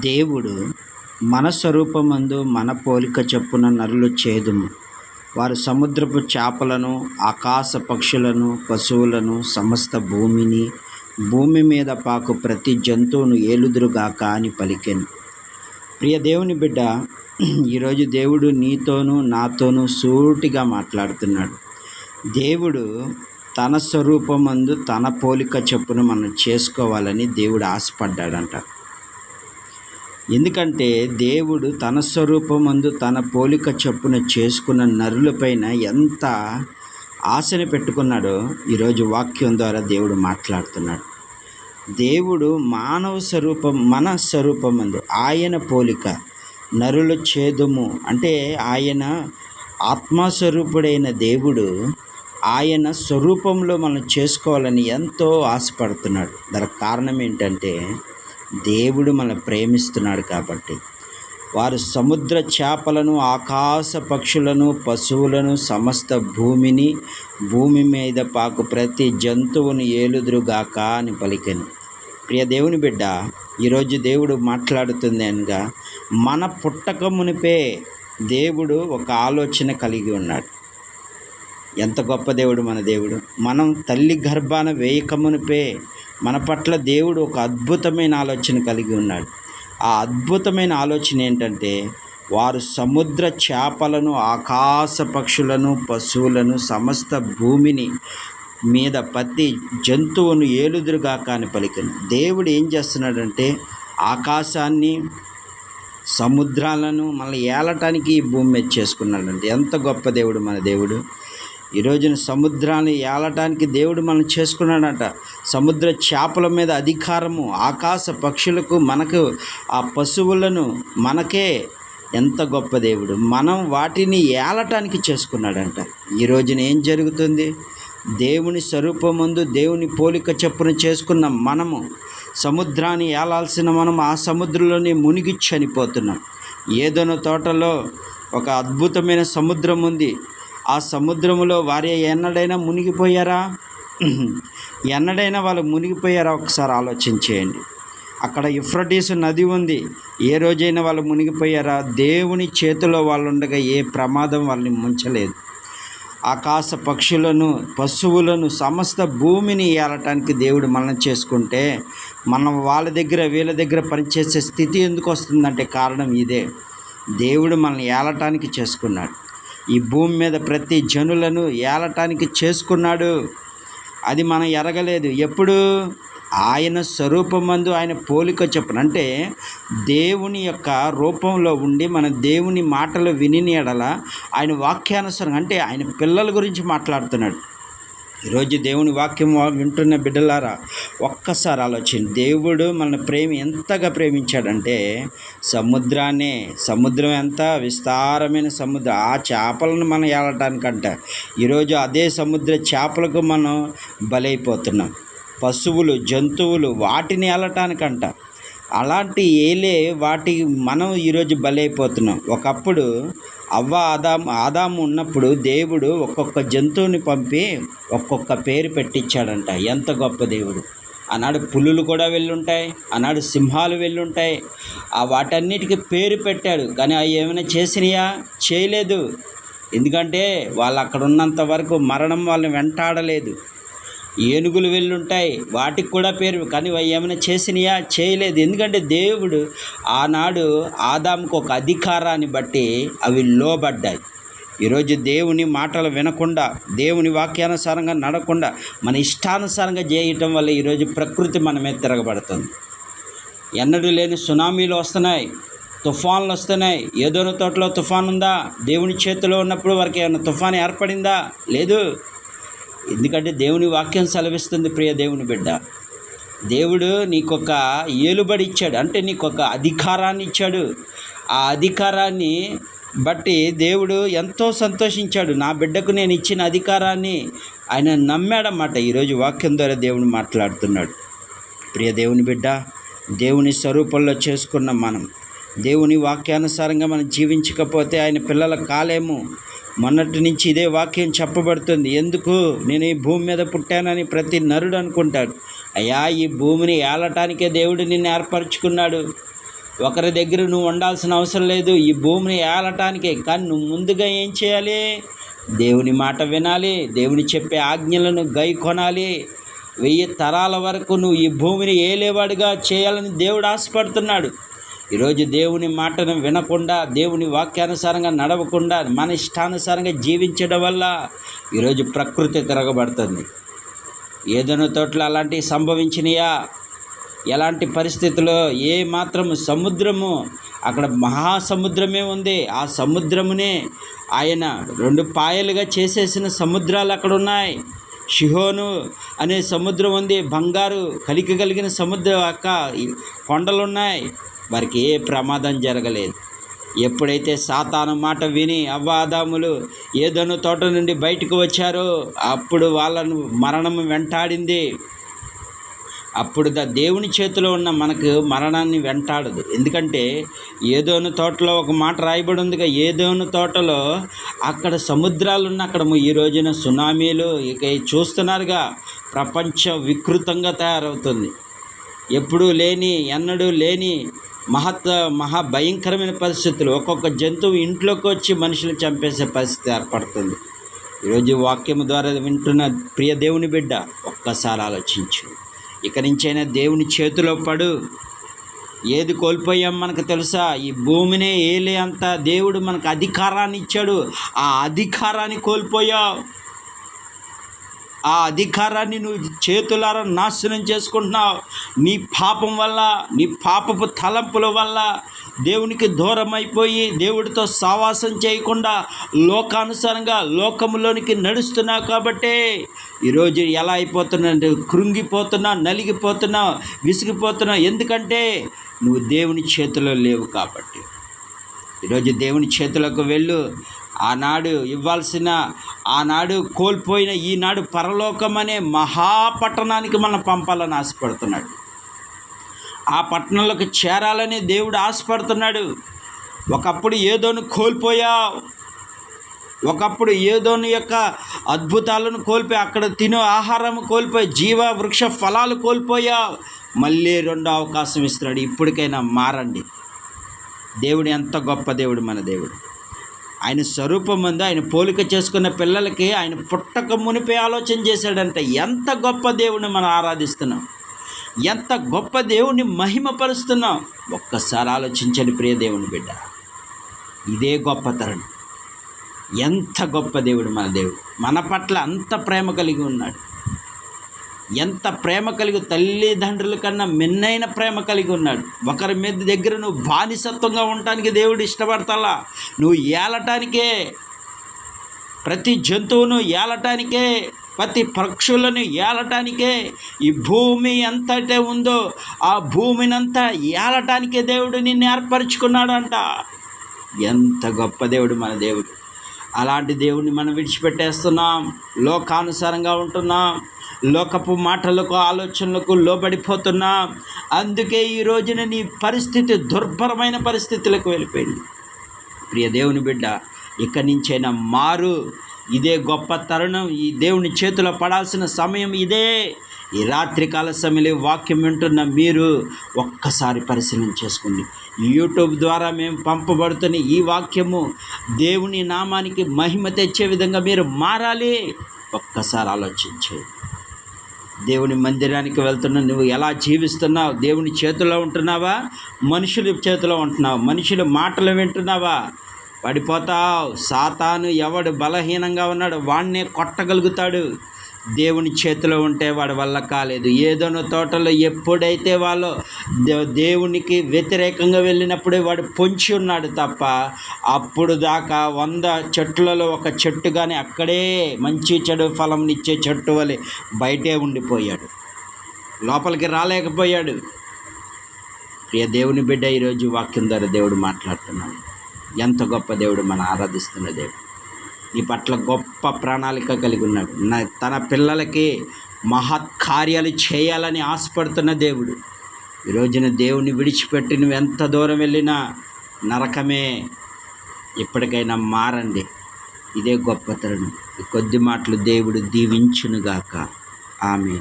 దేవుడు మన స్వరూపమందు మన పోలిక చొప్పున నరులు చేదుము. వారు సముద్రపు చేపలను ఆకాశ పక్షులను పశువులను సమస్త భూమిని భూమి మీద పాకు ప్రతి జంతువును ఏలుదురుగాక అని పలికెను. ప్రియ దేవుని బిడ్డ ఈరోజు దేవుడు నీతోనూ నాతోనూ సూటిగా మాట్లాడుతున్నాడు. దేవుడు తన స్వరూపమందు తన పోలిక చొప్పున మనం చేసుకోవాలని దేవుడు ఆశపడ్డాడంట. ఎందుకంటే దేవుడు తన స్వరూపమందు తన పోలిక చొప్పున చేసుకున్న నరులపైన ఎంత ఆశని పెట్టుకున్నాడో ఈరోజు వాక్యం ద్వారా దేవుడు మాట్లాడుతున్నాడు. దేవుడు మానవ స్వరూపం మన స్వరూపమందు ఆయన పోలిక నరుల ఛేదము అంటే ఆయన ఆత్మస్వరూపుడైన దేవుడు ఆయన స్వరూపంలో మనం చేసుకోవాలని ఎంతో ఆశపడుతున్నాడు. దానికి కారణం ఏంటంటే దేవుడు మన ప్రేమిస్తున్నాడు కాబట్టి. వారు సముద్ర చేపలను ఆకాశ పక్షులను పశువులను సమస్త భూమిని భూమి మీద పాకు ప్రతి జంతువుని ఏలుదురుగాక అని పలికెను. ప్రియ దేవుని బిడ్డ ఈరోజు దేవుడు మాట్లాడుతుంది అనగా మన పుట్టక మునిపే దేవుడు ఒక ఆలోచన కలిగి ఉన్నాడు. ఎంత గొప్ప దేవుడు మన దేవుడు. మనం తల్లి గర్భాన వేయకమునిపే మన పట్ల దేవుడు ఒక అద్భుతమైన ఆలోచన కలిగి ఉన్నాడు. ఆ అద్భుతమైన ఆలోచన ఏంటంటే వారు సముద్ర చేపలను ఆకాశ పక్షులను పశువులను సమస్త భూమిని మీద ప్రతి జంతువును ఏలుదురుగాక అని పలికను దేవుడు ఏం చేస్తున్నాడంటే ఆకాశాన్ని సముద్రాలను మళ్ళీ ఏలటానికి ఈ భూమి మీద చేసుకున్నాడంటే ఎంత గొప్ప దేవుడు మన దేవుడు. ఈ రోజున సముద్రాన్ని ఏలటానికి దేవుడు మనం చేసుకున్నాడట. సముద్ర చేపల మీద అధికారము ఆకాశ పక్షులకు మనకు ఆ పశువులను మనకే ఎంత గొప్ప దేవుడు. మనం వాటిని ఏలటానికి చేసుకున్నాడంట. ఈ రోజున ఏం జరుగుతుంది? దేవుని స్వరూపముందు దేవుని పోలిక చెప్పున చేసుకున్న మనము సముద్రాన్ని ఏలాల్సిన మనం ఆ సముద్రంలోనే మునిగి చనిపోతున్నాం. ఏదైనా తోటలో ఒక అద్భుతమైన సముద్రం ఉంది ఆ సముద్రములో వారి ఎన్నడైనా మునిగిపోయారా? ఎన్నడైనా వాళ్ళు మునిగిపోయారా? ఒకసారి ఆలోచన చేయండి. అక్కడ ఇఫ్రటీస్ నది ఉంది. ఏ రోజైనా వాళ్ళు మునిగిపోయారా? దేవుని చేతిలో వాళ్ళు ఉండగా ఏ ప్రమాదం వాళ్ళని ముంచలేదు. ఆకాశ పక్షులను పశువులను సమస్త భూమిని ఏలటానికి దేవుడు మనం చేసుకుంటే మనం వాళ్ళ దగ్గర వీళ్ళ దగ్గర పనిచేసే స్థితి ఎందుకు వస్తుందంటే కారణం ఇదే. దేవుడు మనల్ని ఏలటానికి చేసుకున్నాడు. ఈ భూమి మీద ప్రతి జనులను ఏలటానికి చేసుకున్నాడు. అది మనం ఎరగలేదు. ఎప్పుడు? ఆయన స్వరూపమందు ఆయన పోలిక చెప్పున. అంటే దేవుని యొక్క రూపంలో ఉండి మన దేవుని మాటలు విని ఎడల ఆయన వాక్యానుసరం అంటే ఆయన పిల్లల గురించి మాట్లాడుతున్నాడు. ఈరోజు దేవుని వాక్యం వింటున్న బిడ్డలారా ఒక్కసారి ఆలోచన దేవుడు మన ప్రేమ ఎంతగా ప్రేమించాడంటే సముద్రాన్ని సముద్రం ఎంత విస్తారమైన సముద్రం ఆ చేపలను మనం ఏలటానికంట ఈరోజు అదే సముద్ర చేపలకు మనం బలైపోతున్నాం. పశువులు జంతువులు వాటిని ఏలటానికంట. అలాంటి ఏలే వాటి మనం ఈరోజు బలైపోతున్నాం. ఒకప్పుడు అవ్వ ఆదాము ఆదాము ఉన్నప్పుడు దేవుడు ఒక్కొక్క జంతువుని పంపి ఒక్కొక్క పేరు పెట్టించాడంట ఎంత గొప్ప దేవుడు. ఆనాడు పులులు కూడా వెళ్ళుంటాయి ఆనాడు సింహాలు వెళ్ళుంటాయి. ఆ వాటన్నిటికీ పేరు పెట్టాడు. కానీ అవి ఏమైనా చేసినాయా? చేయలేదు. ఎందుకంటే వాళ్ళు అక్కడ ఉన్నంత వరకు మరణం వాళ్ళని వెంటాడలేదు. ఏనుగులు వెళ్ళుంటాయి. వాటికి కూడా పేరు కానీ అవి ఏమైనా చేసినాయా? చేయలేదు. ఎందుకంటే దేవుడు ఆనాడు ఆదాముకు ఒక అధికారాన్ని బట్టి అవి లోబడ్డాయి. ఈరోజు దేవుని మాటలు వినకుండా దేవుని వాక్యానుసారంగా నడకుండా మన ఇష్టానుసారంగా చేయటం వల్ల ఈరోజు ప్రకృతి మన మీద తిరగబడుతుంది. ఎన్నడూ లేని సునామీలు వస్తున్నాయి. తుఫాన్లు వస్తున్నాయి. ఏదోనో తోటలో తుఫాన్ ఉందా దేవుని చేతిలో ఉన్నప్పుడు వారికి ఏమైనా తుఫాన్ ఏర్పడిందా? లేదు. ఎందుకంటే దేవుని వాక్యం సెలవిస్తుంది ప్రియ దేవుని బిడ్డ. దేవుడు నీకొక ఏలుబడి ఇచ్చాడు అంటే నీకొక అధికారాన్ని ఇచ్చాడు ఆ అధికారాన్ని బట్టి దేవుడు ఎంతో సంతోషించాడు. నా బిడ్డకు నేను ఇచ్చిన అధికారాన్ని ఆయన నమ్మాడన్నమాట. ఈరోజు వాక్యం ద్వారా దేవుడు మాట్లాడుతున్నాడు. ప్రియ దేవుని బిడ్డ దేవుని స్వరూపంలో చేసుకున్న మనం. దేవుని వాక్యానుసారంగా మనం జీవించకపోతే ఆయన పిల్లల కాలేము. మొన్నటి నుంచి ఇదే వాక్యం చెప్పబడుతుంది. ఎందుకు? నేను ఈ భూమి మీద పుట్టానని ప్రతి నరుడు అనుకుంటాడు. అయ్యా ఈ భూమిని ఏలటానికే దేవుడు నిన్ను ఏర్పరచుకున్నాడు. ఒకరి దగ్గర నువ్వు ఉండాల్సిన అవసరం లేదు. ఈ భూమిని ఏలటానికే. కానీ నువ్వు ముందుగా ఏం చేయాలి? దేవుని మాట వినాలి. దేవుని చెప్పే ఆజ్ఞలను గై కొనాలి. వెయ్యి తరాల వరకు నువ్వు ఈ భూమిని ఏలేవాడిగా చేయాలని దేవుడు ఆశపడుతున్నాడు. ఈరోజు దేవుని మాటను వినకుండా దేవుని వాక్యానుసారంగా నడవకుండా మన ఇష్టానుసారంగా జీవించడం వల్ల ఈరోజు ప్రకృతి తిరగబడుతుంది. ఏదైనా తోటలో అలాంటివి సంభవించినాయా? ఎలాంటి పరిస్థితుల్లో ఏ మాత్రం సముద్రము అక్కడ మహాసముద్రమే ఉంది. ఆ సముద్రమునే ఆయన రెండు పాయలుగా చేసేసిన సముద్రాలు అక్కడ ఉన్నాయి. షిహోను అనే సముద్రం ఉంది. బంగారు కలిక కలిగిన సముద్రం అక్క కొండలు ఉన్నాయి. వారికి ఏ ప్రమాదం జరగలేదు. ఎప్పుడైతే సాతాను మాట విని అవ్వాదాములు ఏదోను తోట నుండి బయటకు వచ్చారో అప్పుడు వాళ్ళను మరణం వెంటాడింది. అప్పుడు ద దేవుని చేతిలో ఉన్న మనకు మరణాన్ని వెంటాడదు. ఎందుకంటే ఏదోను తోటలో ఒక మాట రాయబడి ఉందిగా ఏదోను తోటలో అక్కడ సముద్రాలు ఉన్న అక్కడ ఈ రోజున సునామీలు ఇక చూస్తున్నారుగా ప్రపంచం వికృతంగా తయారవుతుంది. ఎప్పుడూ లేని ఎన్నడూ లేని మహత్ మహా భయంకరమైన పరిస్థితులు. ఒక్కొక్క జంతువు ఇంట్లోకి వచ్చి మనుషులు చంపేసే పరిస్థితి ఏర్పడుతుంది. ఈరోజు వాక్యం ద్వారా వింటున్న ప్రియ దేవుని బిడ్డ ఒక్కసారి ఆలోచించు. ఇక నుంచైనా దేవుని చేతిలో పడు. ఏది కోల్పోయాం మనకు తెలుసా? ఈ భూమినే ఏలే అంత దేవుడు మనకు అధికారాన్ని ఇచ్చాడు. ఆ అధికారాన్ని కోల్పోయావు. ఆ అధికారాన్ని నువ్వు చేతులారా నాశనం చేసుకుంటున్నావు. నీ పాపం వల్ల నీ పాపపు తలంపుల వల్ల దేవునికి దూరం అయిపోయి దేవుడితో సావాసం చేయకుండా లోకానుసారంగా లోకంలోనికి నడుస్తున్నావు కాబట్టే ఈరోజు ఎలా అయిపోతున్నా కృంగిపోతున్నా నలిగిపోతున్నా విసిగిపోతున్నావు. ఎందుకంటే నువ్వు దేవుని చేతిలో లేవు కాబట్టి. ఈరోజు దేవుని చేతులకు వెళ్ళు. ఆనాడు ఇవ్వాల్సిన ఆనాడు కోల్పోయిన ఈనాడు పరలోకం అనే మహాపట్టణానికి మనం పంపాలని ఆశపడుతున్నాడు. ఆ పట్టణంలోకి చేరాలని దేవుడు ఆశపడుతున్నాడు. ఒకప్పుడు ఏదోను కోల్పోయావు. ఒకప్పుడు ఏదోని యొక్క అద్భుతాలను కోల్పోయి అక్కడ తినే ఆహారం కోల్పోయి జీవ వృక్ష ఫలాలు కోల్పోయావు. మళ్ళీ రెండో అవకాశం ఇస్తున్నాడు. ఇప్పటికైనా మారండి. దేవుడు ఎంత గొప్ప దేవుడు మన దేవుడు. ఆయన స్వరూపమందు ఆయన పోలిక చేసుకున్న పిల్లలకి ఆయన పుట్టక మునిపే ఆలోచన చేశాడంటే. ఎంత గొప్ప దేవుని మనం ఆరాధిస్తున్నాం. ఎంత గొప్ప దేవుణ్ణి మహిమపరుస్తున్నాం. ఒక్కసారి ఆలోచించండి ప్రియ దేవుని బిడ్డ. ఇదే గొప్ప తరుణం. ఎంత గొప్ప దేవుడు మన దేవుడు. మన పట్ల అంత ప్రేమ కలిగి ఉన్నాడు. ఎంత ప్రేమ కలిగి తల్లిదండ్రుల కన్నా మిన్నైన ప్రేమ కలిగి ఉన్నాడు. ఒకరి మీద దగ్గర నువ్వు బానిసత్వంగా ఉండటానికి దేవుడు ఇష్టపడతాలా? నువ్వు ఏలటానికే ప్రతి జంతువును ఏలటానికే ప్రతి పక్షులను ఏలటానికే ఈ భూమి ఎంతటే ఉందో ఆ భూమినంతా ఏలటానికే దేవుడు నిన్ను ఏర్పరచుకున్నాడంట. ఎంత గొప్ప దేవుడు మన దేవుడు. అలాంటి దేవుడిని మనం విడిచిపెట్టేస్తున్నాం. లోకానుసారంగా ఉంటున్నాం. లోకపు మాటలకు ఆలోచనలకు లోబడిపోతున్నా. అందుకే ఈ రోజున నీ పరిస్థితి దుర్భరమైన పరిస్థితులకు వెళ్ళిపోయింది. ప్రియ దేవుని బిడ్డ ఇక్కడి నుంచైనా మారు. ఇదే గొప్ప తరుణం ఈ దేవుని చేతిలో పడాల్సిన సమయం ఇదే. ఈ రాత్రికాల సమయంలో వాక్యం వింటున్న మీరు ఒక్కసారి పరిశీలన చేసుకోండి. యూట్యూబ్ ద్వారా మేము పంపబడుతున్న ఈ వాక్యము దేవుని నామానికి మహిమ తెచ్చే విధంగా మీరు మారాలి. ఒక్కసారి ఆలోచించేది దేవుని మందిరానికి వెళ్తున్నా నువ్వు ఎలా జీవిస్తున్నావు? దేవుని చేతిలో ఉంటున్నావా? మనుషుల చేతిలో ఉంటున్నావు? మనుషుల మాటలు వింటున్నావా? పడిపోతావు. సాతాను ఎవడు బలహీనంగా ఉన్నాడు వాణ్ణే కొట్టగలుగుతాడు. దేవుని చేతిలో ఉంటే వాడి వల్ల కాలేదు. ఏదోనో తోటలో ఎప్పుడైతే వాళ్ళు దేవునికి వ్యతిరేకంగా వెళ్ళినప్పుడే వాడు పొంచి ఉన్నాడు తప్ప అప్పుడు దాకా వంద చెట్లలో ఒక చెట్టు కానీ అక్కడే మంచి చెడు ఫలంనిచ్చే చెట్టు వలె బయటే ఉండిపోయాడు. లోపలికి రాలేకపోయాడు. ప్రియ దేవుని బిడ్డ ఈరోజు వాక్యం ద్వారా దేవుడు మాట్లాడుతున్నాడు. ఎంత గొప్ప దేవుడు మన ఆరాధిస్తున్న దేవుడు. నీ పట్ల గొప్ప ప్రణాళిక కలిగి ఉన్నాడు. తన పిల్లలకి మహత్ కార్యాలు చేయాలని ఆశపడుతున్న దేవుడు. ఈరోజున దేవుని విడిచిపెట్టి నువ్వు ఎంత దూరం వెళ్ళినా నరకమే ఇప్పటికైనా మారండి. ఇదే గొప్ప ఈ కొద్ది మాటలు దేవుడు దీవించునుగాక. ఆమె